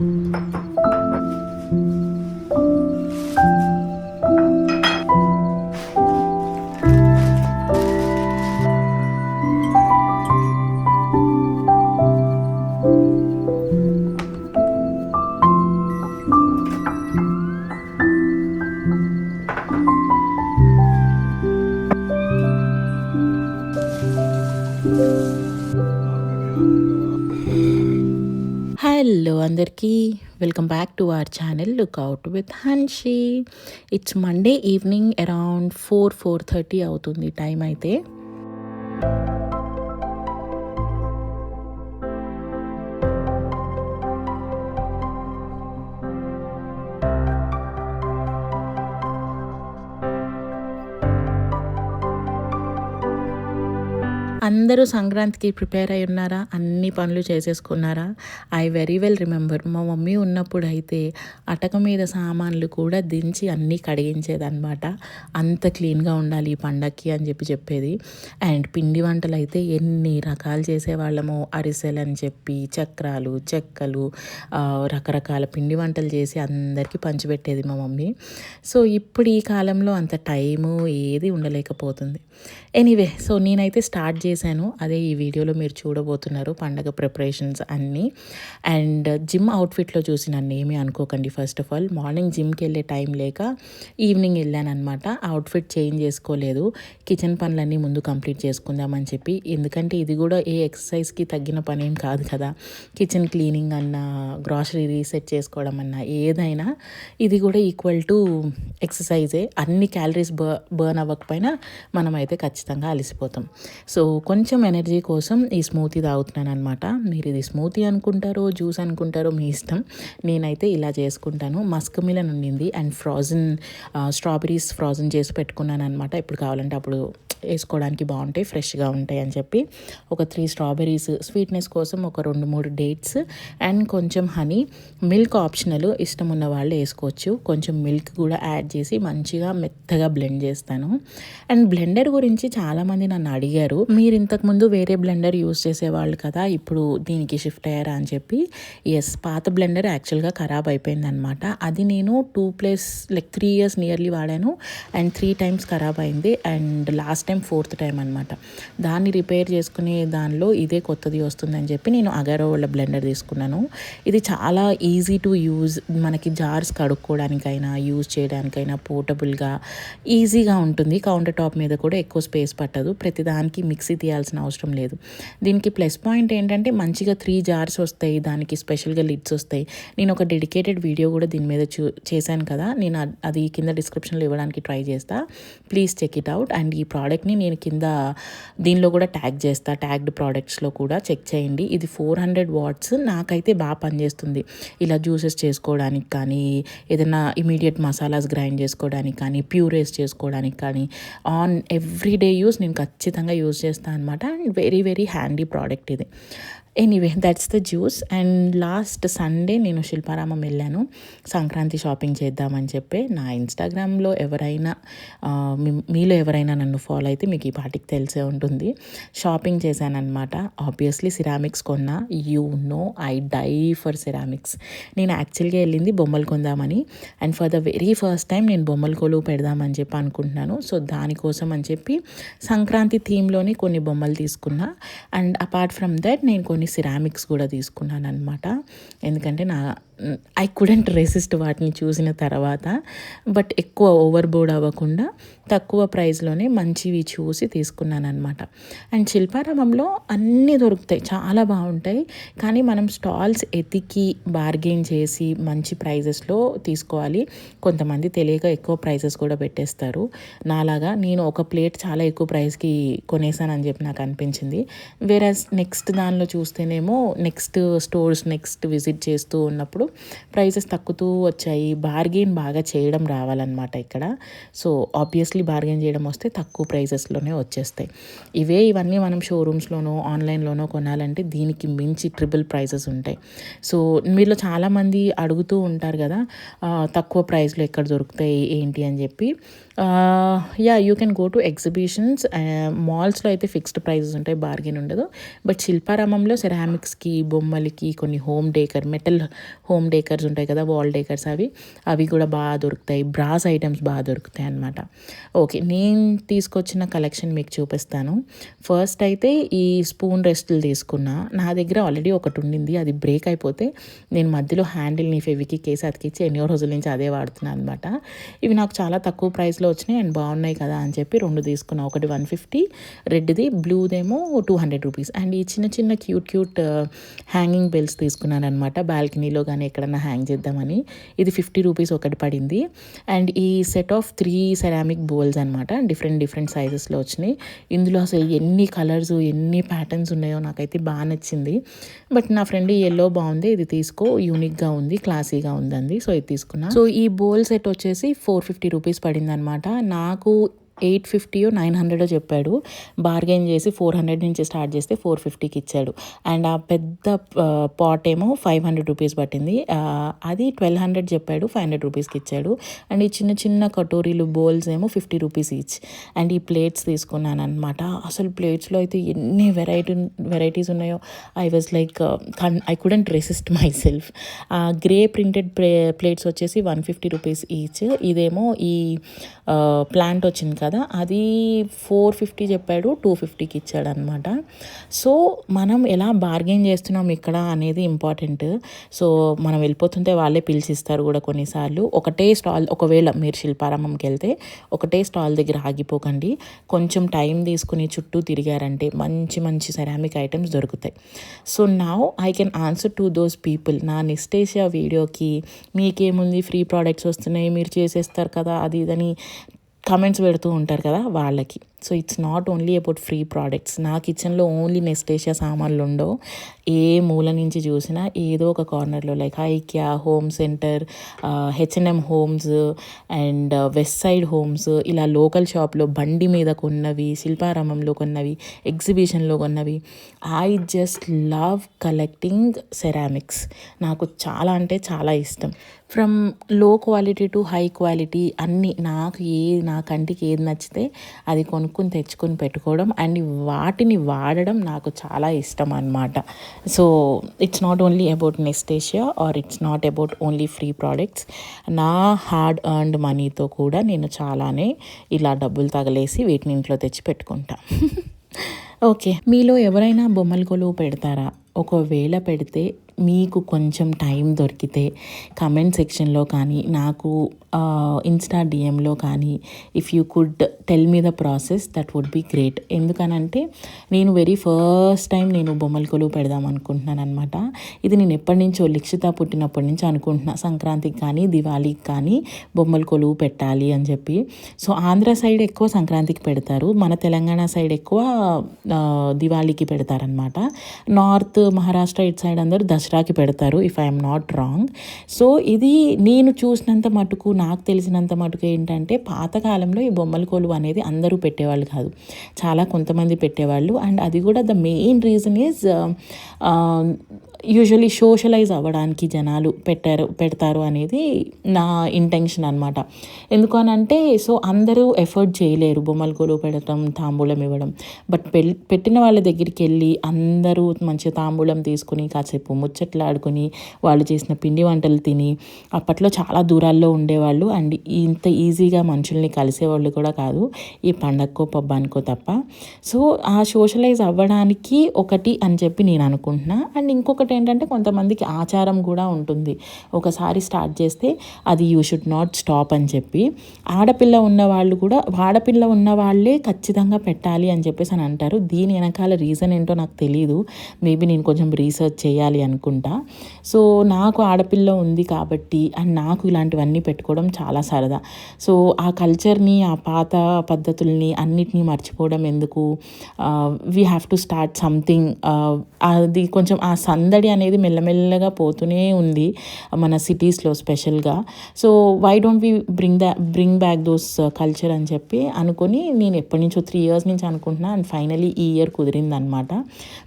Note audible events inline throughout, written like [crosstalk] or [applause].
嗯。out with Hanshi it's Monday evening around four four thirty అవుతుంది time అయితే. అందరూ సంక్రాంతికి ప్రిపేర్ అయి ఉన్నారా? అన్ని పనులు చేసేసుకున్నారా? I very well remember. మా మమ్మీ ఉన్నప్పుడు అయితే అటక మీద సామాన్లు కూడా దించి అన్నీ కడిగించేదనమాట అంత క్లీన్గా ఉండాలి ఈ పండక్కి అని చెప్పి చెప్పేది. అండ్ పిండి వంటలు అయితే ఎన్ని రకాలు చేసేవాళ్ళము అరిసెలు అని చెప్పి చక్రాలు చెక్కలు రకరకాల పిండి వంటలు చేసి అందరికీ పంచిపెట్టేది మా మమ్మీ. సో ఇప్పుడు ఈ కాలంలో అంత టైము ఏది ఉండలేకపోతుంది. ఎనీవే సో నేనైతే స్టార్ట్ చేశాను. అదే ఈ వీడియోలో మీరు చూడబోతున్నారు పండగ ప్రిపరేషన్స్ అన్నీ. అండ్ జిమ్ అవుట్ఫిట్లో చూసి నన్ను ఏమీ అనుకోకండి. ఫస్ట్ ఆఫ్ ఆల్ మార్నింగ్ జిమ్కి వెళ్ళే టైం లేక ఈవినింగ్ వెళ్ళాను అనమాట అవుట్ఫిట్ చేంజ్ చేసుకోలేదు. కిచెన్ పనులన్నీ ముందు కంప్లీట్ చేసుకుందామని చెప్పి. ఎందుకంటే ఇది కూడా ఏ ఎక్సర్సైజ్కి తగ్గిన పనేం కాదు కదా. కిచెన్ క్లీనింగ్ అన్నా గ్రాసరీ రీసెట్ చేసుకోవడం అన్నా ఏదైనా ఇది కూడా ఈక్వల్ టు ఎక్సర్సైజే. అన్ని క్యాలరీస్ బర్ బర్న్ అవ్వకపోయినా మనమైతే ఖచ్చితంగా అలసిపోతాం. సో కొంచెం ఎనర్జీ కోసం ఈ స్మూతీ తాగుతున్నాను అనమాట మీరు ఇది స్మూతీ అనుకుంటారో జ్యూస్ అనుకుంటారో మీ ఇష్టం. నేనైతే ఇలా చేసుకుంటాను. మస్క్ మిలన్ ఉండింది అండ్ ఫ్రాజన్ స్ట్రాబెరీస్ ఫ్రాజన్ చేసి పెట్టుకున్నాను అనమాట ఎప్పుడు కావాలంటే అప్పుడు వేసుకోవడానికి బాగుంటాయి ఫ్రెష్గా ఉంటాయి అని చెప్పి. ఒక త్రీ స్ట్రాబెరీస్ స్వీట్నెస్ కోసం ఒక రెండు మూడు డేట్స్ అండ్ కొంచెం హనీ. మిల్క్ ఆప్షనల్ ఇష్టం ఉన్న వాళ్ళు వేసుకోవచ్చు. కొంచెం మిల్క్ కూడా యాడ్ చేసి మంచిగా మెత్తగా బ్లెండ్ చేస్తాను. అండ్ బ్లెండర్ గురించి చాలామంది నన్ను అడిగారు. మీరు ఇంతకుముందు వేరే బ్లెండర్ యూస్ చేసేవాళ్ళు కదా ఇప్పుడు దీనికి షిఫ్ట్ అయ్యారా అని చెప్పి ఎస్ పాత బ్లెండర్ యాక్చువల్గా ఖరాబ్ అయిపోయింది అనమాట అది నేను two plus like three years nearly వాడాను అండ్ త్రీ టైమ్స్ ఖరాబ్ అయింది and last time fourth time అనమాట దాన్ని రిపేర్ చేసుకునే దానిలో ఇదే కొత్తది వస్తుందని చెప్పి నేను అగారో వాళ్ళ బ్లెండర్ తీసుకున్నాను. ఇది చాలా ఈజీ టు యూజ్ మనకి జార్స్ కడుక్కోవడానికైనా యూజ్ చేయడానికైనా పోర్టబుల్గా ఈజీగా ఉంటుంది. కౌంటర్ టాప్ మీద కూడా ఎక్కువ స్పేస్ పట్టదు. ప్రతిదానికి మిక్సీ తీయాల్సిన అవసరం లేదు. దీనికి ప్లస్ పాయింట్ ఏంటంటే మంచిగా త్రీ జార్స్ వస్తాయి దానికి స్పెషల్గా లిడ్స్ వస్తాయి. నేను ఒక డెడికేటెడ్ వీడియో కూడా దీని మీద చూ చేశాను కదా. నేను అది కింద డిస్క్రిప్షన్లో ఇవ్వడానికి ట్రై చేస్తా. Please check it out and ఈ ప్రోడక్ట్ని నేను కింద దీనిలో కూడా ట్యాగ్ చేస్తా. ట్యాగ్డ్ ప్రోడక్ట్స్లో కూడా చెక్ చేయండి. ఇది ఫోర్ హండ్రెడ్ వాట్స్ నాకైతే బాగా పనిచేస్తుంది. ఇలా జ్యూసెస్ చేసుకోవడానికి కానీ ఏదైనా ఇమీడియట్ మసాలాస్ గ్రైండ్ చేసుకోవడానికి కానీ ప్యూరేస్ చేసుకోవడానికి కానీ ఆన్ ఎవ్రీ డే యూస్ నేను ఖచ్చితంగా యూస్ చేస్తాను. అనమాట and very very handy product ఇది. Anyway that's the juice and last Sunday నేను శిల్పారామం వెళ్ళాను. సంక్రాంతి షాపింగ్ చేద్దామని చెప్పి నా ఇన్స్టాగ్రామ్లో ఎవరైనా మీలో ఎవరైనా నన్ను ఫాలో అయితే మీకు ఈ పాటికి తెలిసే ఉంటుంది. షాపింగ్ చేశానమాట ఆబ్వియస్లీ సిరామిక్స్ కొన్నా. You know I die for ceramics నేను యాక్చువల్గా వెళ్ళింది బొమ్మలు కొందామని. And for the very first time నేను బొమ్మల కొలువు పెడదామని చెప్పి అనుకుంటున్నాను. సో దానికోసం అని చెప్పి సంక్రాంతి థీమ్లోని కొన్ని బొమ్మలు తీసుకున్నా. అండ్ అపార్ట్ ఫ్రమ్ దట్ నేను కొన్ని సిరామిక్స్ కూడా తీసుకున్నాను అనమాట ఎందుకంటే నా ఐ కుడెంట్ రెసిస్ట్ వాటిని చూసిన తర్వాత బట్ ఎక్కువ ఓవర్ బోర్డ్ అవ్వకుండా తక్కువ ప్రైస్లోనే మంచివి చూసి తీసుకున్నాను అనమాట అండ్ శిల్పారామంలో అన్నీ దొరుకుతాయి చాలా బాగుంటాయి. కానీ మనం స్టాల్స్ ఎతికి బార్గెయిన్ చేసి మంచి ప్రైజెస్లో తీసుకోవాలి. కొంతమంది తెలియక ఎక్కువ ప్రైజెస్ కూడా పెట్టేస్తారు. నాలాగా నేను ఒక ప్లేట్ చాలా ఎక్కువ ప్రైస్కి కొనేసానని చెప్పి నాకు అనిపించింది. వేరే నెక్స్ట్ దానిలో చూస్తేనేమో నెక్స్ట్ స్టోర్స్ నెక్స్ట్ విజిట్ చేస్తూ ఉన్నప్పుడు ప్రైజెస్ తగ్గుతూ వచ్చాయి. బార్గెయిన్ బాగా చేయడం రావాలన్నమాట ఇక్కడ. సో ఆబ్వియస్లీ బార్గెన్ చేయడం వస్తే తక్కువ ప్రైజెస్లోనే వచ్చేస్తాయి. ఇవే ఇవన్నీ మనం షోరూమ్స్లోనో ఆన్లైన్లోనో కొనాలంటే దీనికి మించి ట్రిపుల్ ప్రైజెస్ ఉంటాయి. సో మీలో చాలామంది అడుగుతూ ఉంటారు కదా తక్కువ ప్రైస్లో ఎక్కడ దొరుకుతాయి? ఏంటి? అని చెప్పి. Yeah you can go to exhibitions మాల్స్లో అయితే ఫిక్స్డ్ ప్రైజెస్ ఉంటాయి బార్గెన్ ఉండదు. బట్ శిల్పారామంలో సెరామిక్స్కి బొమ్మలకి కొన్ని home decor metal home decors ఉంటాయి కదా వాల్ డేకర్స్ అవి. అవి కూడా బాగా దొరుకుతాయి. బ్రాస్ ఐటమ్స్ బాగా దొరుకుతాయి అనమాట ఓకే నేను తీసుకొచ్చిన కలెక్షన్ మీకు చూపిస్తాను. ఫస్ట్ అయితే ఈ స్పూన్ రెస్టులు తీసుకున్నా. నా దగ్గర ఆల్రెడీ ఒకటి ఉండింది అది బ్రేక్ అయిపోతే నేను మధ్యలో హ్యాండిల్ని ఫెవికి కేసు అతికిచ్చి ఎన్నో రోజుల నుంచి అదే వాడుతున్నాను అనమాట ఇవి నాకు చాలా తక్కువ ప్రైస్లో వచ్చినాయి అండ్ బాగున్నాయి కదా అని చెప్పి రెండు తీసుకున్నా. ఒకటి వన్ ఫిఫ్టీ రెడ్ది బ్లూదేమో టూ హండ్రెడ్ రూపీస్. అండ్ ఈ చిన్న చిన్న క్యూట్ క్యూట్ హ్యాంగింగ్ బెల్స్ తీసుకున్నాను అనమాట బాల్కనీలో కానీ ఎక్కడన్నా హ్యాంగ్ చేద్దామని. ఇది ఫిఫ్టీ రూపీస్ ఒకటి పడింది. అండ్ ఈ set of three ceramic bowls అనమాట డిఫరెంట్ డిఫరెంట్ సైజెస్లో వచ్చినాయి. ఇందులో అసలు ఎన్ని కలర్స్ ఎన్ని ప్యాటర్న్స్ ఉన్నాయో నాకైతే బాగా నచ్చింది. బట్ నా ఫ్రెండ్ ఎల్లో బాగుంది. ఇది తీసుకో. యూనిక్గా ఉంది క్లాసీగా ఉందండి సో ఇది తీసుకున్నా. సో ఈ బౌల్ సెట్ వచ్చేసి ఫోర్ ఫిఫ్టీ రూపీస్ పడింది అనమాట అనమాట. నాకు ఎయిట్ ఫిఫ్టీయో నైన్ హండ్రెడో చెప్పాడు. బార్గెన్ చేసి ఫోర్ హండ్రెడ్ నుంచి స్టార్ట్ చేస్తే ఫోర్ ఫిఫ్టీకి ఇచ్చాడు. అండ్ ఆ పెద్ద పాట్ ఏమో ఫైవ్ హండ్రెడ్ రూపీస్ పట్టింది. అది ట్వెల్వ్ హండ్రెడ్ చెప్పాడు ఫైవ్ హండ్రెడ్ రూపీస్కి ఇచ్చాడు. అండ్ ఈ చిన్న చిన్న కటోరీలు బౌల్స్ ఏమో ఫిఫ్టీ రూపీస్ ఈచ్. అండ్ ఈ ప్లేట్స్ తీసుకున్నాను అనమాట అసలు ప్లేట్స్లో అయితే ఎన్ని వెరైటీ వెరైటీస్ ఉన్నాయో. I was like I couldn't resist myself grey printed plates వచ్చేసి వన్ ఫిఫ్టీ రూపీస్ ఈచ్. ఇదేమో ఈ ప్లాంట్ వచ్చింది కదా అది ఫోర్ ఫిఫ్టీ చెప్పాడు టూ ఫిఫ్టీకి ఇచ్చాడు అనమాట సో మనం ఎలా బార్గెన్ చేస్తున్నాం ఇక్కడ అనేది ఇంపార్టెంట్. సో మనం వెళ్ళిపోతుంటే వాళ్ళే పిలిచిస్తారు కూడా కొన్నిసార్లు. ఒకటే స్టాల్ ఒకవేళ మీరు శిల్పారామంకి వెళ్తే ఒకటే స్టాల్ దగ్గర ఆగిపోకండి. కొంచెం టైం తీసుకుని చుట్టూ తిరిగారంటే మంచి మంచి సెరామిక్ ఐటమ్స్ దొరుకుతాయి. So now I can answer to those people నా నిస్టేషియా వీడియోకి మీకేముంది? ఫ్రీ ప్రోడక్ట్స్ వస్తున్నాయి మీరు చేసేస్తారు కదా అది ఇదని కమెంట్స్ పెడుతూ ఉంటారు కదా వాళ్ళకి. So it's not only about free products నా కిచెన్లో ఓన్లీ నెస్టేషియా సామాన్లు ఉండవు. ఏ మూల నుంచి చూసినా ఏదో ఒక కార్నర్లో like IKEA home centre H and M homes and Westside homes ఇలా లోకల్ షాప్లో బండి మీద కొన్నవి శిల్పారామంలో కొన్నవి ఎగ్జిబిషన్లో కొన్నవి. I just love collecting ceramics నాకు చాలా అంటే చాలా ఇష్టం. ఫ్రమ్లో క్వాలిటీ టు హై క్వాలిటీ అన్ని నాకు ఏ నా కంటికి ఏది నచ్చితే అది కొనుక్కొని తెచ్చుకొని పెట్టుకోవడం అండ్ వాటిని వాడడం నాకు చాలా ఇష్టం అన్నమాట. So it's not only about nostalgia or it's not about only free products నా హార్డ్ ఎర్న్డ్ మనీతో కూడా నేను చాలానే ఇలా డబ్బులు తగలేసి వీటిని ఇంట్లో తెచ్చి పెట్టుకుంటా. [laughs] ఓకే మీలో ఎవరైనా బొమ్మల కొలువు పెడతారా? ఒకవేళ పెడితే మీకు కొంచెం టైం దొరికితే కమెంట్ సెక్షన్లో కానీ నాకు ఇన్స్టా డిఎంలో కానీ if you could tell me the process that would be great ఎందుకనంటే నేను వెరీ ఫస్ట్ టైం నేను బొమ్మల కొలువు పెడదాం అనుకుంటున్నాను అనమాట ఇది నేను ఎప్పటి నుంచో లిక్షిత పుట్టినప్పటి నుంచి అనుకుంటున్నా. సంక్రాంతికి కానీ దివాళీకి కానీ బొమ్మల కొలువు పెట్టాలి అని చెప్పి. సో ఆంధ్ర సైడ్ ఎక్కువ సంక్రాంతికి పెడతారు. మన తెలంగాణ సైడ్ ఎక్కువ దివాళీకి పెడతారనమాట నార్త్ మహారాష్ట్ర ఇటు సైడ్ అందరూ దసరాకి పెడతారు if I'm not wrong so ఇది నేను చూసినంత మటుకు నా నాకు తెలిసినంత మటుకు ఏంటంటే పాతకాలంలో ఈ బొమ్మల కొలువు అనేది అందరూ పెట్టేవాళ్ళు కాదు. చాలా కొంతమంది పెట్టేవాళ్ళు. అండ్ అది కూడా the main reason is usually socialise అవ్వడానికి జనాలు పెట్టారు పెడతారు అనేది నా ఇంటెన్షన్ అనమాట ఎందుకు అని అంటే సో అందరూ ఎఫర్ట్ చేయలేరు బొమ్మలు కొలువు పెట్టడం తాంబూలం ఇవ్వడం. బట్ పె పెట్టిన వాళ్ళ దగ్గరికి వెళ్ళి అందరూ మంచి తాంబూలం తీసుకుని కాసేపు ముచ్చట్లాడుకుని వాళ్ళు చేసిన పిండి వంటలు తిని అప్పట్లో చాలా దూరాల్లో ఉండేవాళ్ళు. అండ్ ఇంత ఈజీగా మనుషుల్ని కలిసేవాళ్ళు కూడా కాదు. ఈ పండగకో పబ్బానికో తప్ప. సో ఆ సోషలైజ్ అవ్వడానికి ఒకటి అని చెప్పి నేను అనుకుంటున్నా. అండ్ ఇంకొకటి ఏంటంటే కొంతమందికి ఆచారం కూడా ఉంటుంది. ఒకసారి స్టార్ట్ చేస్తే అది యూ షుడ్ నాట్ స్టాప్ అని చెప్పి ఆడపిల్ల ఉన్న వాళ్ళు కూడా ఆడపిల్ల ఉన్న వాళ్ళే ఖచ్చితంగా పెట్టాలి అని చెప్పేసి అని అంటారు. దీని వెనకాల రీజన్ ఏంటో నాకు తెలియదు మేబీ నేను కొంచెం రీసెర్చ్ చేయాలి అనుకుంటా. సో నాకు ఆడపిల్ల ఉంది కాబట్టి అండ్ నాకు ఇలాంటివన్నీ పెట్టుకోవడం చాలా సరదా. సో ఆ కల్చర్ని ఆ పాత పద్ధతుల్ని అన్నిటినీ మర్చిపోవడం ఎందుకు? We have to start something అది కొంచెం ఆ సంద సందడి అనేది మెల్లమెల్లగా పోతూనే ఉంది మన సిటీస్లో స్పెషల్గా so why don't we bring the bring back those culture అని చెప్పి అనుకొని నేను ఎప్పటి నుంచో త్రీ ఇయర్స్ నుంచి అనుకుంటున్నా అండ్ ఫైనలీ ఈ ఇయర్ కుదిరిందనమాట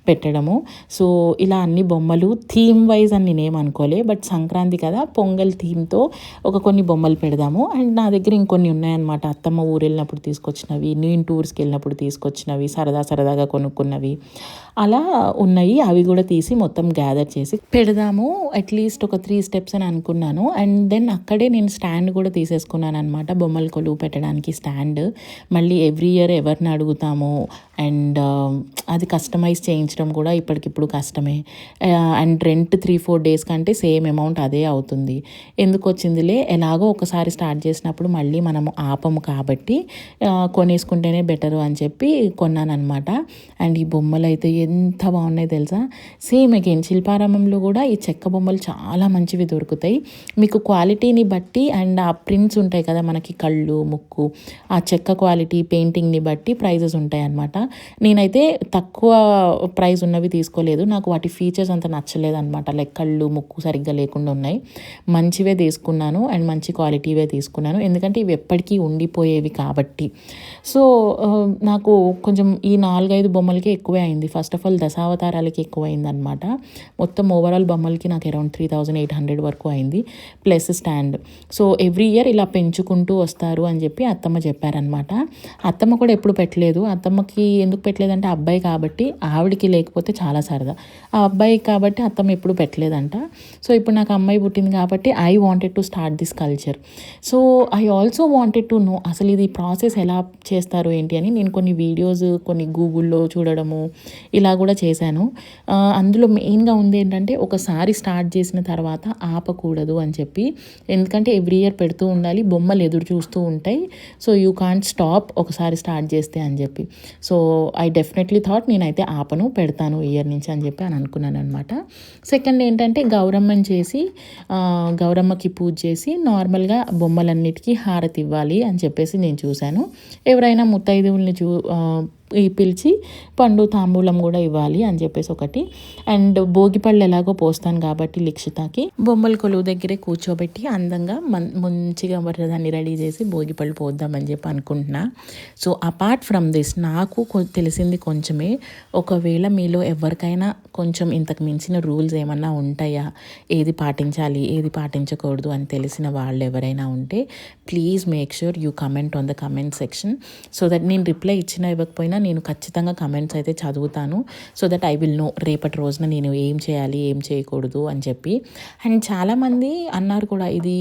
పెట్టడము. సో ఇలా అన్ని బొమ్మలు థీమ్ వైజ్ అని నేనేం అనుకోలే బట్ సంక్రాంతి కదా పొంగల్ థీమ్తో ఒక కొన్ని బొమ్మలు పెడదాము. అండ్ నా దగ్గర ఇంకొన్ని ఉన్నాయన్నమాట. అత్తమ్మ ఊరు వెళ్ళినప్పుడు తీసుకొచ్చినవి నేను టూర్స్కి వెళ్ళినప్పుడు తీసుకొచ్చినవి సరదా సరదాగా కొనుక్కున్నవి. అలా ఉన్నాయి. అవి కూడా తీసి మొత్తం గ్యాదర్ చేసి పెడదాము అట్లీస్ట్ ఒక త్రీ స్టెప్స్ అని అనుకున్నాను. అండ్ దెన్ అక్కడే నేను స్టాండ్ కూడా తీసేసుకున్నాను అనమాట బొమ్మల కొలువు పెట్టడానికి స్టాండ్ మళ్ళీ ఎవ్రీ ఇయర్ ఎవరిని అడుగుతాము? అండ్ um, అది కస్టమైజ్ చేయించడం కూడా ఇప్పటికిప్పుడు కష్టమే. And rent three four days కంటే సేమ్ అమౌంట్ అదే అవుతుంది. ఎందుకు వచ్చిందిలే? ఎలాగో ఒకసారి స్టార్ట్ చేసినప్పుడు మళ్ళీ మనము ఆపము కాబట్టి uh, కొనేసుకుంటేనే బెటర్ అని చెప్పి కొన్నాను అనమాట అండ్ ఈ బొమ్మలు అయితే ఎంత బాగున్నాయి తెలుసా? సేమ్ అగైన్ శిల్పారామంలో కూడా ఈ చెక్క బొమ్మలు చాలా మంచివి దొరుకుతాయి. మీకు క్వాలిటీని బట్టి అండ్ ఆ ప్రింట్స్ ఉంటాయి కదా మనకి కళ్ళు ముక్కు ఆ చెక్క క్వాలిటీ పెయింటింగ్ని బట్టి ప్రైజెస్ ఉంటాయి అన్నమాట. నేనైతే తక్కువ ప్రైస్ ఉన్నవి తీసుకోలేదు. నాకు వాటి ఫీచర్స్ అంత నచ్చలేదు అనమాట లైక్ కళ్ళు ముక్కు సరిగ్గా లేకుండా ఉన్నాయి. మంచివే తీసుకున్నాను అండ్ మంచి క్వాలిటీవే తీసుకున్నాను. ఎందుకంటే ఇవి ఎప్పటికీ ఉండిపోయేవి కాబట్టి. సో నాకు కొంచెం ఈ నాలుగైదు బొమ్మలకి ఎక్కువే అయింది. ఫస్ట్ ఆఫ్ ఆల్ దశావతారాలకి ఎక్కువ అయింది అనమాట మొత్తం ఓవరాల్ బొమ్మలకి నాకు around three thousand eight hundred వరకు అయింది plus stand so every year ఇలా పెంచుకుంటూ వస్తారు అని చెప్పి అత్తమ్మ చెప్పారనమాట అత్తమ్మ కూడా ఎప్పుడు పెట్టలేదు. అత్తమ్మకి ఎందుకు పెట్టలేదంటే అబ్బాయి కాబట్టి ఆవిడకి లేకపోతే చాలా సరదా. ఆ అబ్బాయి కాబట్టి అత్తమ్మ ఎప్పుడు పెట్టలేదంట. సో ఇప్పుడు నాకు అమ్మాయి పుట్టింది కాబట్టి I wanted to start this culture so I also wanted to know అసలు ఇది ప్రాసెస్ ఎలా చేస్తారు ఏంటి అని నేను కొన్ని వీడియోస్ కొన్ని గూగుల్లో చూడడము ఇలా కూడా చేశాను. Uh, అందులో మెయిన్ ముఖ్యంగా ఉంది ఏంటంటే ఒకసారి స్టార్ట్ చేసిన తర్వాత ఆపకూడదు అని చెప్పి ఎందుకంటే ఎవ్రీ ఇయర్ పెడుతూ ఉండాలి బొమ్మలు ఎదురు చూస్తూ ఉంటాయి. సో యూ కాంట్ స్టాప్ ఒకసారి స్టార్ట్ చేస్తే అని చెప్పి. సో ఐ డెఫినెట్లీ థాట్ నేనైతే ఆపను పెడతాను ఇయర్ నుంచి అని చెప్పి అని అనుకున్నాను అనమాట సెకండ్ ఏంటంటే గౌరమ్మని చేసి గౌరమ్మకి పూజ చేసి నార్మల్గా బొమ్మలన్నిటికీ హారతి ఇవ్వాలి అని చెప్పేసి నేను చూశాను. ఎవరైనా ముత్తైదువుల్ని చూ పిలిచి పండు తాంబూలం కూడా ఇవ్వాలి అని చెప్పేసి ఒకటి. అండ్ భోగిపళ్ళు ఎలాగో పోస్తాను కాబట్టి లిక్షితాకి. బొమ్మల కొలువు దగ్గరే కూర్చోబెట్టి అందంగా మన్ మంచిగా దాన్ని రెడీ చేసి భోగిపళ్ళు పోద్దామని చెప్పి అనుకుంటున్నా. సో అపార్ట్ ఫ్రమ్ దిస్ నాకు తెలిసింది కొంచెమే. ఒకవేళ మీలో ఎవరికైనా కొంచెం ఇంతకు మించిన రూల్స్ ఏమన్నా ఉంటాయా? ఏది పాటించాలి ఏది పాటించకూడదు అని తెలిసిన వాళ్ళు ఎవరైనా ఉంటే please make sure you comment on the comment section. So that నేను రిప్లై ఇచ్చిన ఇవ్వకపోయినా నేను ఖచ్చితంగా కమెంట్స్ అయితే చదువుతాను. So that I will know రేపటి రోజున నేను ఏం చేయాలి ఏం చేయకూడదు అని చెప్పి. అండ్ చాలామంది అన్నారు కూడా ఇది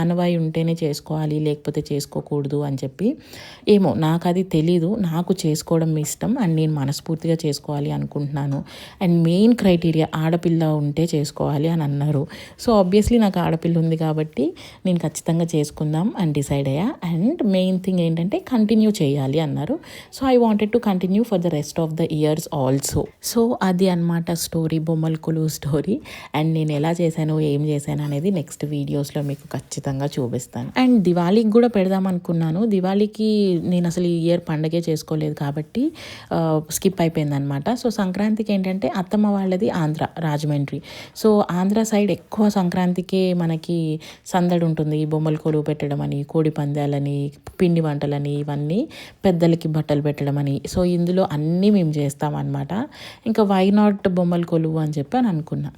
ఆనవాయి ఉంటేనే చేసుకోవాలి లేకపోతే చేసుకోకూడదు అని చెప్పి. ఏమో నాకు అది తెలీదు. నాకు చేసుకోవడం ఇష్టం అండ్ నేను మనస్ఫూర్తిగా చేసుకోవాలి అనుకుంటున్నాను. అండ్ మెయిన్ క్రైటీరియా ఆడపిల్ల ఉంటే చేసుకోవాలి అని అన్నారు. సో ఆబ్వియస్లీ నాకు ఆడపిల్ల ఉంది కాబట్టి నేను ఖచ్చితంగా చేసుకుందాం అని డిసైడ్ అయ్యా. అండ్ మెయిన్ థింగ్ ఏంటంటే కంటిన్యూ చేయాలి అన్నారు. So I want wanted to continue for the rest of the years also so అది అనమాట స్టోరీ బొమ్మల కొలువు స్టోరీ అండ్ నేను ఎలా చేశాను ఏం చేశాను అనేది నెక్స్ట్ వీడియోస్లో మీకు ఖచ్చితంగా చూపిస్తాను. అండ్ దివాళీకి కూడా పెడదాం అనుకున్నాను. దివాళీకి నేను అసలు ఈ ఇయర్ పండగే చేసుకోలేదు కాబట్టి స్కిప్ అయిపోయింది అనమాట సో సంక్రాంతికి ఏంటంటే అత్తమ్మ వాళ్ళది ఆంధ్ర రాజమండ్రి. సో ఆంధ్ర సైడ్ ఎక్కువ సంక్రాంతికే మనకి సందడి ఉంటుంది. బొమ్మలు కొలువు పెట్టడం అని కోడి పందాలని పిండి వంటలని ఇవన్నీ పెద్దలకి బట్టలు పెట్టడం అని సో ఇందులో అన్నీ మేము చేస్తామన్నమాట. ఇంకా వై నాట్ బొమ్మలు కొలువు అని చెప్పి అని అనుకున్నా.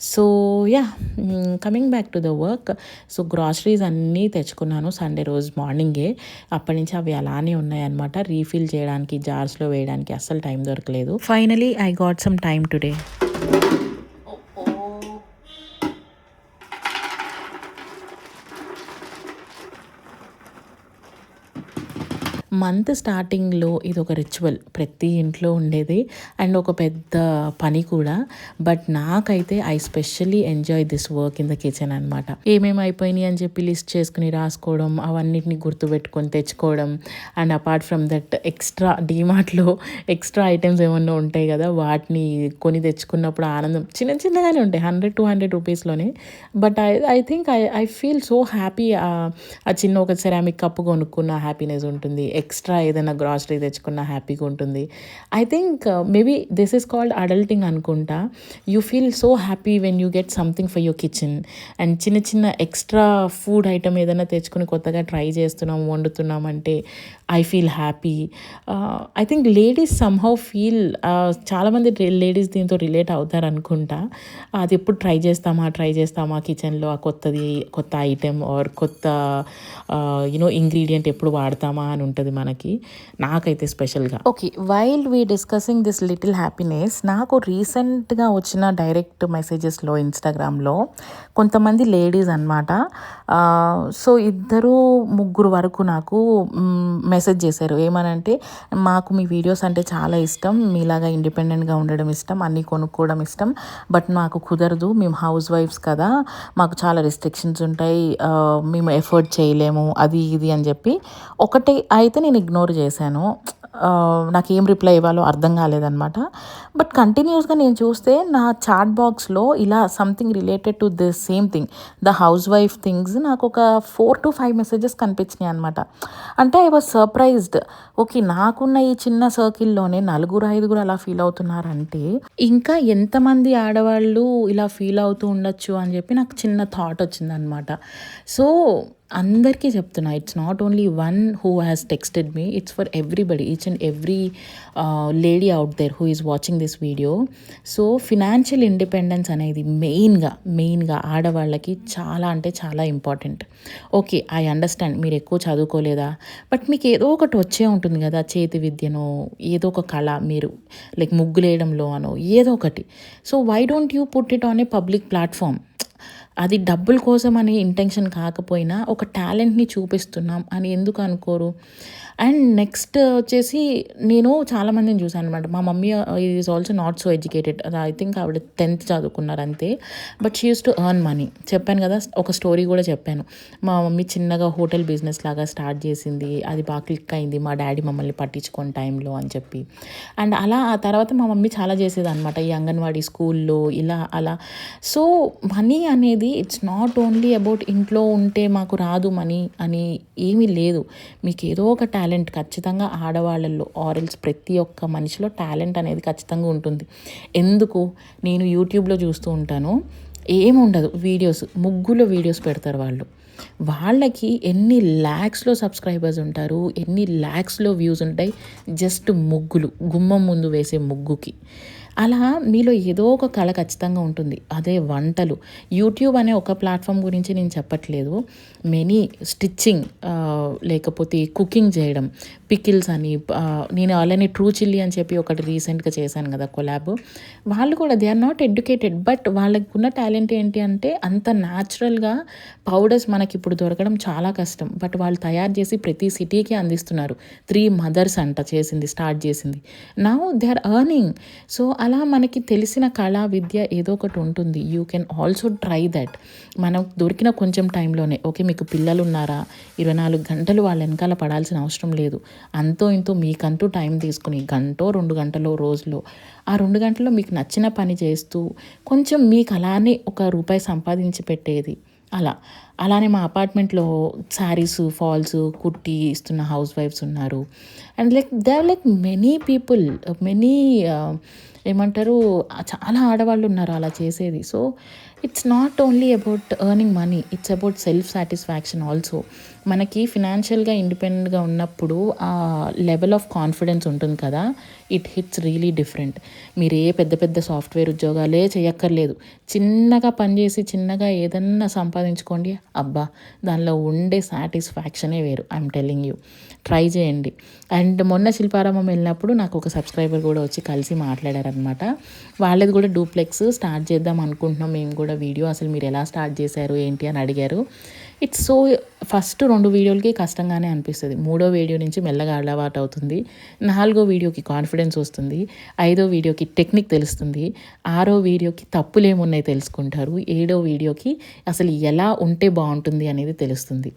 So ya coming back to the work so groceries అన్నీ తెచ్చుకున్నాను సండే రోజు మార్నింగే అప్పటి నుంచి అవి అలానే ఉన్నాయన్నమాట. రీఫిల్ చేయడానికి జార్స్లో వేయడానికి అస్సలు టైం దొరకలేదు. Finally I got some time today month స్టార్టింగ్లో ఇది ఒక రిచువల్ ప్రతి ఇంట్లో ఉండేది. అండ్ ఒక పెద్ద పని కూడా. బట్ నాకైతే I specially enjoy this work in the kitchen అనమాట ఏమేమి అయిపోయినాయి అని చెప్పి లిస్ట్ చేసుకుని రాసుకోవడం అవన్నిటిని గుర్తుపెట్టుకొని తెచ్చుకోవడం. And apart from that extra డీమార్ట్లో extra items ఏమన్నా ఉంటాయి కదా వాటిని కొని తెచ్చుకున్నప్పుడు ఆనందం. చిన్న చిన్నగానే ఉంటాయి. Hundred two hundred రూపీస్లోనే but I I think I I feel so happy ఆ చిన్న ఒక సెరామిక్ కప్పు కొనుక్కున్న హ్యాపీనెస్ ఉంటుంది. ఎక్స్ట్రా ఏదైనా గ్రాసరీ తెచ్చుకున్నా హ్యాపీగా ఉంటుంది. I think maybe this is called adulting అనుకుంటా. You feel so happy when you get something for your kitchen and చిన్న చిన్న ఎక్స్ట్రా ఫుడ్ ఐటమ్ ఏదైనా తెచ్చుకుని కొత్తగా ట్రై చేస్తున్నాం వండుతున్నాం అంటే I feel happy I think ladies somehow feel చాలామంది లేడీస్ దీంతో రిలేట్ అవుతారు అనుకుంటా. అది ఎప్పుడు ట్రై చేస్తామా ట్రై చేస్తామా కిచెన్లో ఆ కొత్తది కొత్త ఐటెం ఆర్ కొత్త uh, యూనో ఇంగ్రీడియంట్ ఎప్పుడు వాడతామా అని ఉంటుంది మనకి. నాకైతే స్పెషల్గా okay while we discussing this little happiness నాకు రీసెంట్గా వచ్చిన డైరెక్ట్ మెసేజెస్లో ఇన్స్టాగ్రామ్లో కొంతమంది లేడీస్ అనమాట సో ఇద్దరు ముగ్గురు వరకు నాకు మెసేజ్ చేశారు. ఏమనంటే మాకు మీ వీడియోస్ అంటే చాలా ఇష్టం. మీలాగా ఇండిపెండెంట్గా ఉండడం ఇష్టం. అన్నీ కొనుక్కోవడం ఇష్టం. బట్ మాకు కుదరదు. మేము హౌస్ వైఫ్స్ కదా. మాకు చాలా రిస్ట్రిక్షన్స్ ఉంటాయి. మేము ఎఫర్ట్ చేయలేము. అది ఇది అని చెప్పి ఒకటే అయితే నేను ఇగ్నోర్ చేశాను. నాకు ఏం రిప్లై ఇవ్వాలో అర్థం కాలేదనమాట బట్ కంటిన్యూస్గా నేను చూస్తే నా చాట్ బాక్స్లో ఇలా something related to this same thing the housewife things నాకు ఒక ఫోర్ టు ఫైవ్ మెసేజెస్ కనిపించినాయి అనమాట అంటే ఐ వాజ్ సర్ప్రైజ్డ్ ఓకే నాకున్న ఈ చిన్న సర్కిల్లోనే నలుగురు ఐదుగురు అలా ఫీల్ అవుతున్నారంటే ఇంకా ఎంతమంది ఆడవాళ్ళు ఇలా ఫీల్ అవుతూ ఉండొచ్చు అని చెప్పి నాకు చిన్న థాట్ వచ్చిందనమాట సో అందరికీ చెప్తున్నా it's not only one who has texted me it's for everybody each and every lady out there who is watching this video so financial independence అనేది మెయిన్గా మెయిన్గా ఆడవాళ్ళకి చాలా అంటే చాలా ఇంపార్టెంట్ ఓకే ఐ అండర్స్టాండ్ మీరు ఎక్కువ చదువుకోలేదా? బట్ మీకు ఏదో ఒకటి వచ్చే ఉంటుంది కదా చేతి విద్యనో ఏదో ఒక కళ మీరు లైక్ ముగ్గులేయడంలో అనో ఏదో ఒకటి. So why don't you put it on a public platform అది డబ్బుల కోసం అనే ఇంటెన్షన్ కాకపోయినా ఒక టాలెంట్ని చూపిస్తున్నాం అని ఎందుకు అనుకోరు? అండ్ నెక్స్ట్ వచ్చేసి నేను చాలామందిని చూశాను అనమాట మా mummy is also not so educated అది ఐ థింక్ ఆవిడ టెన్త్ చదువుకున్నారు అంతే. But she uses to earn money చెప్పాను కదా ఒక స్టోరీ కూడా చెప్పాను. మా మమ్మీ చిన్నగా హోటల్ బిజినెస్ లాగా స్టార్ట్ చేసింది. అది బాగా క్లిక్ అయింది. మా డాడీ మమ్మల్ని పట్టించుకొని టైంలో అని చెప్పి. అండ్ అలా ఆ తర్వాత మా మమ్మీ చాలా చేసేది అనమాట ఈ అంగన్వాడీ స్కూల్లో ఇలా అలా. సో మనీ అనేది ఇట్స్ నాట్ ఓన్లీ అబౌట్ ఇంట్లో ఉంటే మాకు రాదు మనీ అని ఏమీ లేదు. మీకు ఏదో ఒక టాలెంట్ ఖచ్చితంగా ఆడవాళ్ళల్లో ఆరల్స్ ప్రతి ఒక్క మనిషిలో టాలెంట్ అనేది ఖచ్చితంగా ఉంటుంది. ఎందుకు? నేను యూట్యూబ్లో చూస్తూ ఉంటాను. ఏముండదు. వీడియోస్ ముగ్గులో వీడియోస్ పెడతారు వాళ్ళు. వాళ్ళకి ఎన్ని ల్యాక్స్లో సబ్స్క్రైబర్స్ ఉంటారు ఎన్ని ల్యాక్స్లో వ్యూస్ ఉంటాయి? జస్ట్ ముగ్గులు గుమ్మం ముందు వేసే ముగ్గుకి. అలా మీలో ఏదో ఒక కళ ఖచ్చితంగా ఉంటుంది. అదే వంటలు. యూట్యూబ్ అనే ఒక ప్లాట్ఫామ్ గురించి నేను చెప్పట్లేదు. మెనీ స్టిచ్చింగ్ లేకపోతే కుకింగ్ చేయడం. పికిల్స్ అని నేను అలానే ట్రూ చిల్లీ అని చెప్పి ఒకటి రీసెంట్గా చేశాను కదా కొలాబ్ వాళ్ళు కూడా they are not educated but వాళ్ళకు ఉన్న టాలెంట్ ఏంటి అంటే అంత న్యాచురల్గా పౌడర్స్ మనకి ఇప్పుడు దొరకడం చాలా కష్టం. బట్ వాళ్ళు తయారు చేసి ప్రతి సిటీకి అందిస్తున్నారు. త్రీ మదర్స్ అంట చేసింది స్టార్ట్ చేసింది. నా దే ఆర్ ఎర్నింగ్ సో అలా మనకి తెలిసిన కళ విద్య ఏదో ఒకటి ఉంటుంది. You can also try that మనం దొరికిన కొంచెం టైంలోనే ఓకే మీకు పిల్లలు ఉన్నారా ఇరవై నాలుగు గంటలు వాళ్ళ వెనకాల పడాల్సిన అవసరం లేదు. అంతో ఇంతో మీకంటూ టైం తీసుకుని గంటో రెండు గంటలో రోజులో ఆ రెండు గంటల్లో మీకు నచ్చిన పని చేస్తూ కొంచెం మీకు అలానే ఒక రూపాయి సంపాదించి పెట్టేది. అలా. అలానే మా అపార్ట్మెంట్లో శారీస్ ఫాల్స్ కుట్టి ఇస్తున్న హౌస్ వైఫ్స్ ఉన్నారు. And like they are like many people many ఏమంటారు చాలా ఆడవాళ్ళు ఉన్నారు అలా చేసేది. So it's not only about earning money it's about self satisfaction also మనకి ఫినాన్షియల్గా ఇండిపెండెంట్గా ఉన్నప్పుడు ఆ లెవెల్ ఆఫ్ కాన్ఫిడెన్స్ ఉంటుంది కదా. ఇట్ హిట్స్ రియలీ డిఫరెంట్ మీరు ఏ పెద్ద పెద్ద సాఫ్ట్వేర్ ఉద్యోగాలే చేయక్కర్లేదు. చిన్నగా పనిచేసి చిన్నగా ఏదన్నా సంపాదించుకోండి అబ్బా! దానిలో ఉండే సాటిస్ఫాక్షనే వేరు ఐఎమ్ టెల్లింగ్ యూ ట్రై చేయండి. అండ్ మొన్న శిల్పారామం వెళ్ళినప్పుడు నాకు ఒక సబ్స్క్రైబర్ కూడా వచ్చి కలిసి మాట్లాడారనమాట వాళ్ళది కూడా డూప్లెక్స్. స్టార్ట్ చేద్దాం అనుకుంటున్నాం మేము కూడా వీడియో. అసలు మీరు ఎలా స్టార్ట్ చేశారు ఏంటి అని అడిగారు. ఇట్స్ సో ఫస్ట్ రెండు వీడియోలకి కష్టంగానే అనిపిస్తుంది. మూడో వీడియో నుంచి మెల్లగా అలవాటు అవుతుంది. నాలుగో వీడియోకి కాన్ఫిడెన్స్ వస్తుంది. ఐదో వీడియోకి టెక్నిక్ తెలుస్తుంది. ఆరో వీడియోకి తప్పులేమున్నాయి తెలుసుకుంటారు. ఏడో వీడియోకి అసలు ఎలా ఉంటే బాగుంటుంది అనేది తెలుస్తుంది.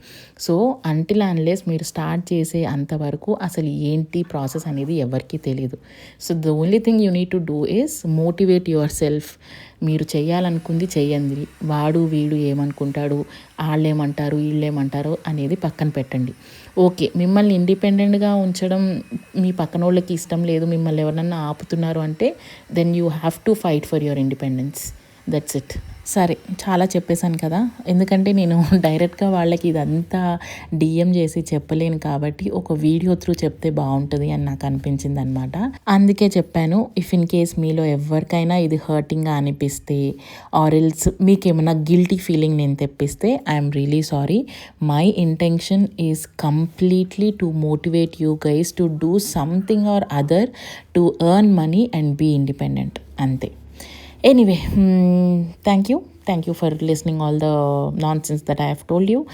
సో అంటిల్ అన్లెస్ మీరు స్టార్ట్ చేసే అంతవరకు అసలు ఏంటి ప్రాసెస్ అనేది ఎవరికీ తెలియదు so the only thing you need to do is motivate yourself మీరు చేయాలనుకుంది చేయండి వాడు వీడు ఏమనుకుంటాడు? వాళ్ళేమంటారు వీళ్ళేమంటారు అనేది పక్కన పెట్టండి. ఓకే మిమ్మల్ని ఇండిపెండెంట్గా ఉంచడం మీ పక్కన వాళ్ళకి ఇష్టం లేదు. మిమ్మల్ని ఎవరన్నా ఆపుతున్నారు అంటే then you have to fight for your independence that's it సరే చాలా చెప్పేశాను కదా. ఎందుకంటే నేను [laughs] డైరెక్ట్గా వాళ్ళకి ఇదంతా డిఎం చేసి చెప్పలేను కాబట్టి ఒక వీడియో త్రూ చెప్తే బాగుంటుంది అని నాకు అనిపించింది అనమాట అందుకే చెప్పాను ఇఫ్ ఇన్ కేస్ మీలో ఎవరికైనా ఇది హర్టింగ్గా అనిపిస్తే ఆర్ ఎల్స్ మీకు ఏమైనా గిల్టీ ఫీలింగ్ నేను తెప్పిస్తే I'm really sorry. My intention is completely to motivate you guys to do something or other to earn money and be independent. అంతే. Anyway thank you thank you for listening all the nonsense that I have told you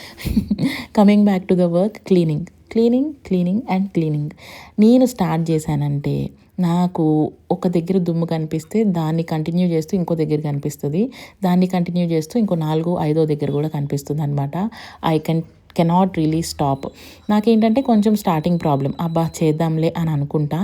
coming back to the work cleaning cleaning cleaning and cleaning నేను start చేశానంటే నాకు ఒక దగ్గర దుమ్ము కనిపిస్తే దాన్ని continue చేస్తూ ఇంకో దగ్గర కనిపిస్తుంది. దాన్ని కంటిన్యూ చేస్తూ ఇంకో నాలుగు ఐదో దగ్గర కూడా కనిపిస్తుంది అనమాట I can cannot really stop నాకేంటంటే కొంచెం స్టార్టింగ్ ప్రాబ్లం అబ్బా చేద్దాంలే అని అనుకుంటా.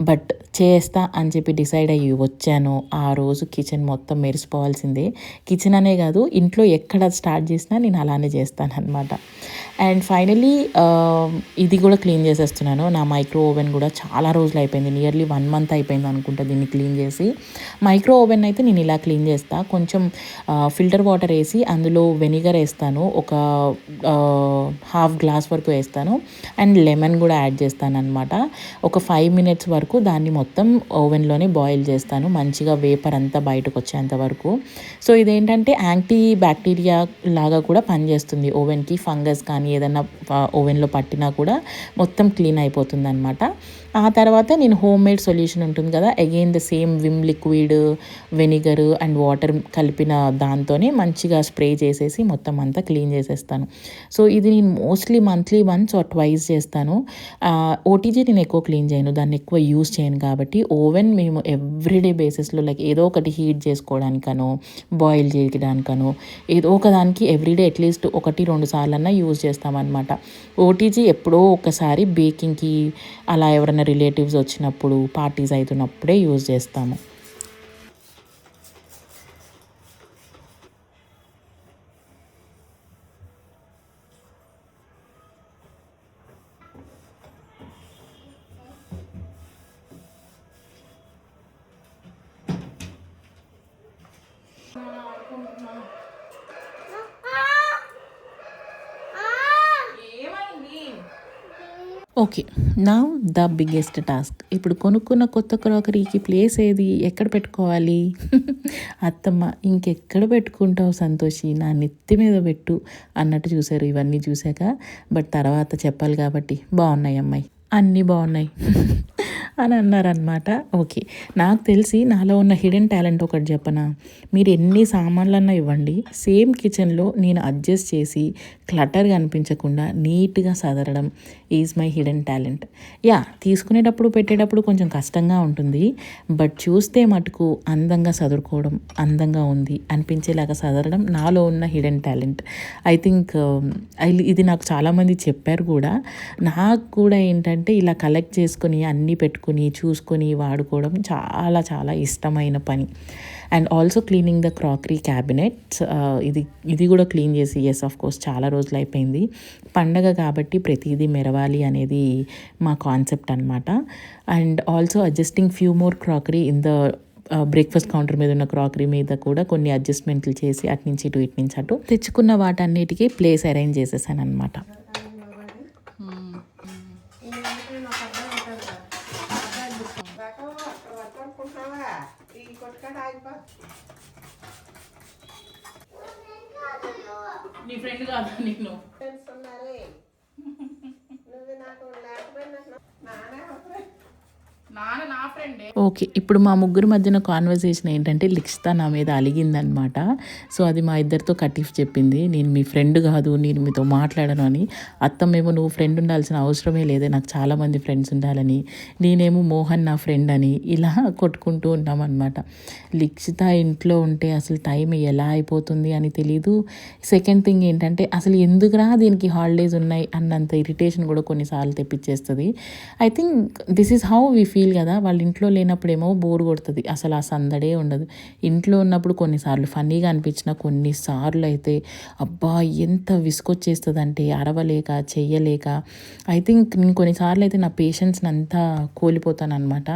బట్ చేస్తా అని చెప్పి డిసైడ్ అయ్యి వచ్చాను. ఆ రోజు కిచెన్ మొత్తం మెరిసిపోవాల్సిందే. కిచెన్ అనే కాదు ఇంట్లో ఎక్కడ స్టార్ట్ చేసినా నేను అలానే చేస్తాను అనమాట అండ్ ఫైనలీ um, ఇది కూడా క్లీన్ చేసేస్తున్నాను. నా మైక్రో ఓవెన్ కూడా చాలా రోజులు అయిపోయింది. నియర్లీ వన్ మంత్ అయిపోయింది అనుకుంటా దీన్ని క్లీన్ చేసి. మైక్రో ఓవెన్ అయితే నేను ఇలా క్లీన్ చేస్తా. కొంచెం ఫిల్టర్ వాటర్ వేసి అందులో వెనిగర్ వేస్తాను. ఒక హాఫ్ గ్లాస్ వరకు వేస్తాను. అండ్ లెమన్ కూడా యాడ్ చేస్తాను అనమాట ఒక ఫైవ్ మినిట్స్ వరకు దాన్ని మొత్తం ఓవెన్లోనే బాయిల్ చేస్తాను. మంచిగా వేపర్ అంతా బయటకు వచ్చేంత వరకు. సో ఇదేంటంటే యాంటీ బ్యాక్టీరియా లాగా కూడా పనిచేస్తుంది. ఓవెన్కి ఫంగస్ కానీ ఏదన్నా ఓవెన్లో పట్టినా కూడా మొత్తం క్లీన్ అయిపోతుంది అనమాట ఆ తర్వాత నేను హోమ్ మేడ్ సొల్యూషన్ ఉంటుంది కదా again the same Vim liquid vinegar and water కలిపిన దాంతోనే మంచిగా స్ప్రే చేసేసి మొత్తం అంతా క్లీన్ చేసేస్తాను. సో ఇది నేను mostly monthly once or twice చేస్తాను. ఓటీజీ నేను ఎక్కువ క్లీన్ చేయను దాన్ని ఎక్కువ యూస్ చేయను కాబట్టి ఓవెన్ మేము ఎవ్రీడే బేసిస్లో లైక్ ఏదో ఒకటి హీట్ చేసుకోవడానికనో బాయిల్ చేయడానికనో ఏదో ఒకదానికి ఎవ్రీడే అట్లీస్ట్ ఒకటి రెండు సార్లు అన్నా యూజ్ చేస్తామన్నమాట ఓటీజీ ఎప్పుడో ఒకసారి బేకింగ్కి అలా ఎవరైనా రిలేటివ్స్ వచ్చినప్పుడు పార్టీస్ అవుతున్నప్పుడే యూజ్ చేస్తాము. ఓకే. నా ద బిగ్గెస్ట్ టాస్క్ ఇప్పుడు కొనుక్కున్న కొత్త క్రాకరీకి ప్లేస్ ఏది? ఎక్కడ పెట్టుకోవాలి? [laughs] అత్తమ్మ ఇంకెక్కడ పెట్టుకుంటావు సంతోషి? నా నెత్తి మీద పెట్టు అన్నట్టు చూశారు. ఇవన్నీ చూశాక బట్ తర్వాత చెప్పాలి కాబట్టి బాగున్నాయి అమ్మాయి. అన్నీ బాగున్నాయి. [laughs] అని అన్నారనమాట ఓకే. నాకు తెలిసి నాలో ఉన్న హిడెన్ టాలెంట్ ఒకటి చెప్పనా? మీరు ఎన్ని సామాన్లన్నా ఇవ్వండి. సేమ్ కిచెన్లో నేను అడ్జస్ట్ చేసి క్లటర్గా అనిపించకుండా నీట్గా సదరడం is my hidden talent ya తీసుకునేటప్పుడు పెట్టేటప్పుడు కొంచెం కష్టంగా ఉంటుంది. బట్ చూస్తే మటుకు అందంగా చదువుకోవడం అందంగా ఉంది అనిపించేలాగా చదవడం నాలో ఉన్న హిడెన్ టాలెంట్ ఐ థింక్ ఇది నాకు చాలామంది చెప్పారు కూడా. నాకు కూడా ఏంటంటే ఇలా కలెక్ట్ చేసుకొని అన్నీ పెట్టుకుని చూసుకొని వాడుకోవడం చాలా చాలా ఇష్టమైన పని. And also cleaning the crockery cabinets ఇది ఇది కూడా క్లీన్ చేసి ఎస్ ఆఫ్ కోర్స్ చాలా రోజులు అయిపోయింది. పండగ కాబట్టి ప్రతిదీ మెరవాలి అనేది మా కాన్సెప్ట్ అనమాట and also adjusting few more crockery in the breakfast counter మీద ఉన్న క్రాకరీ మీద కూడా కొన్ని అడ్జస్ట్మెంట్లు చేసి అటు నుంచి ఇటు ఇటు నుంచి అటు తెచ్చుకున్న వాటన్నిటికీ ప్లేస్ అరేంజ్ చేసేసాను అనమాట నీ ఫ్రెండ్ కాదు నేను ఓకే ఇప్పుడు మా ముగ్గురు మధ్యన కాన్వర్సేషన్ ఏంటంటే లిక్షిత నా మీద అలిగిందనమాట సో అది మా ఇద్దరితో కటీఫ్ చెప్పింది. నేను మీ ఫ్రెండ్ కాదు నేను మీతో మాట్లాడను అని. అత్తమ్మేమో నువ్వు ఫ్రెండ్ ఉండాల్సిన అవసరమే లేదే నాకు చాలామంది ఫ్రెండ్స్ ఉండాలని. నేనేమో మోహన్ నా ఫ్రెండ్ అని. ఇలా కొట్టుకుంటూ ఉన్నామన్నమాట. లిక్షిత ఇంట్లో ఉంటే అసలు టైం ఎలా అయిపోతుంది అని తెలీదు. సెకండ్ థింగ్ ఏంటంటే అసలు ఎందుకురా దీనికి హాలిడేస్ ఉన్నాయి అన్నంత ఇరిటేషన్ కూడా కొన్నిసార్లు తెప్పించేస్తుంది. I think this is how we feel feel కదా వాళ్ళ ఇంట్లో లేనప్పుడేమో బోర్ కొడుతుంది. అసలు ఆ సందడే ఉండదు. ఇంట్లో ఉన్నప్పుడు కొన్నిసార్లు ఫన్నీగా అనిపించిన కొన్నిసార్లు అయితే అబ్బా ఎంత విసుకొచ్చేస్తుందంటే అరవలేక చెయ్యలేక. ఐ థింక్ నేను కొన్నిసార్లు అయితే నా పేషెన్స్ని అంతా కోల్పోతాను అనమాట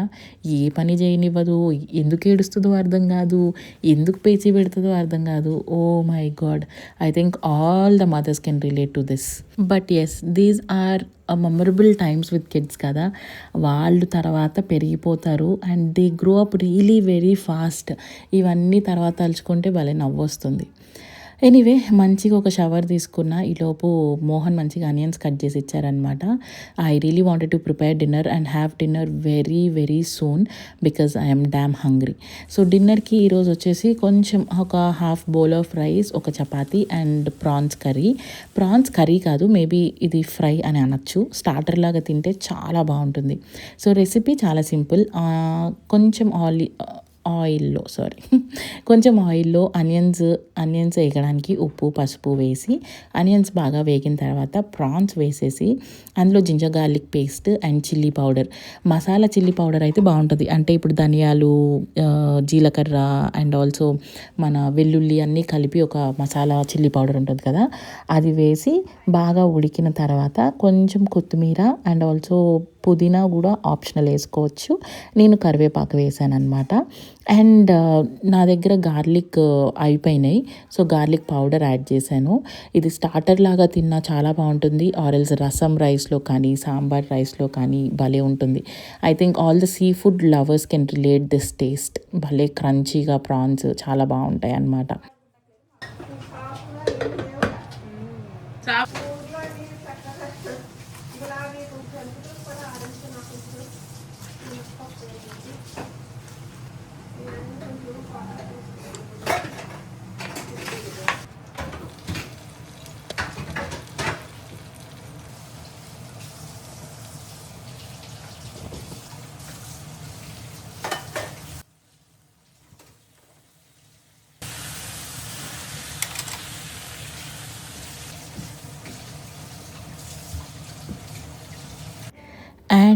ఏ పని చేయనివ్వదు ఎందుకు ఏడుస్తుందో అర్థం కాదు ఎందుకు పేచీ పెడుతుందో అర్థం కాదు. ఓ my god I think all the mothers can relate to this but yes these are memorable times with kids కదా. వాళ్ళు తర్వాత పెరిగిపోతారు and they grow up really very fast ఇవన్నీ తర్వాత తలుచుకుంటే భలే నవ్వు వస్తుంది ఎనీవే మంచిగా ఒక షవర్ తీసుకున్న. ఈలోపు మోహన్ మంచిగా ఆనియన్స్ కట్ చేసి ఇచ్చారనమాట I really wanted to prepare dinner and have dinner very very soon because I'm damn hungry so డిన్నర్కి ఈరోజు వచ్చేసి కొంచెం ఒక హాఫ్ బౌల్ ఆఫ్ రైస్ ఒక chapati and prawns curry prawns curry కాదు మేబీ ఇది ఫ్రై అని అనొచ్చు. స్టార్టర్ లాగా తింటే చాలా బాగుంటుంది. సో రెసిపీ చాలా సింపుల్ కొంచెం ఆయిల్ ఆయిల్లో సారీ [laughs] కొంచెం ఆయిల్లో అనియన్స్ ఆనియన్స్ వేయడానికి ఉప్పు పసుపు వేసి అనియన్స్ బాగా వేగిన తర్వాత ప్రాన్స్ వేసేసి అందులో ginger garlic paste and chilli powder. Masala chilli powder అయితే బాగుంటుంది. అంటే ఇప్పుడు ధనియాలు జీలకర్ర అండ్ ఆల్సో మన వెల్లుల్లి అన్నీ కలిపి ఒక మసాలా చిల్లీ పౌడర్ ఉంటుంది కదా అది వేసి బాగా ఉడికిన తర్వాత కొంచెం కొత్తిమీర అండ్ ఆల్సో పుదీనా కూడా ఆప్షనల్ వేసుకోవచ్చు. నేను కరివేపాకు వేసాను అనమాట అండ్ నా దగ్గర గార్లిక్ అయిపోయినాయి. సో గార్లిక్ పౌడర్ యాడ్ చేశాను. ఇది స్టార్టర్ లాగా తిన్నా చాలా బాగుంటుంది. ఆరెల్స్ రసం రైస్లో కానీ సాంబార్ రైస్లో కానీ భలే ఉంటుంది. I think all the sea food lovers can relate this taste. భలే క్రంచీగా ప్రాన్స్ చాలా బాగుంటాయి అన్నమాట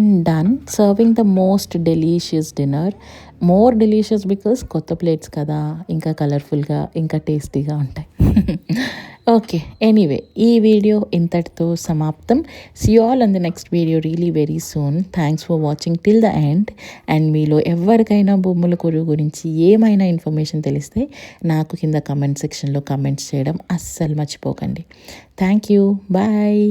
and done serving the most delicious dinner more delicious because కొత్త ప్లేట్స్ కదా ఇంకా కలర్ఫుల్గా ఇంకా టేస్టీగా ఉంటాయి. [laughs] ఓకే ఎనీవే ఈ వీడియో ఇంతటితో సమాప్తం. See all on the next video really very soon thanks for watching till the end and మీలో ఎవరికైనా బొమ్మల కొరువు గురించి ఏమైనా ఇన్ఫర్మేషన్ తెలిస్తే నాకు కింద కమెంట్ సెక్షన్లో కమెంట్స్ చేయడం అస్సలు మర్చిపోకండి. Thank you bye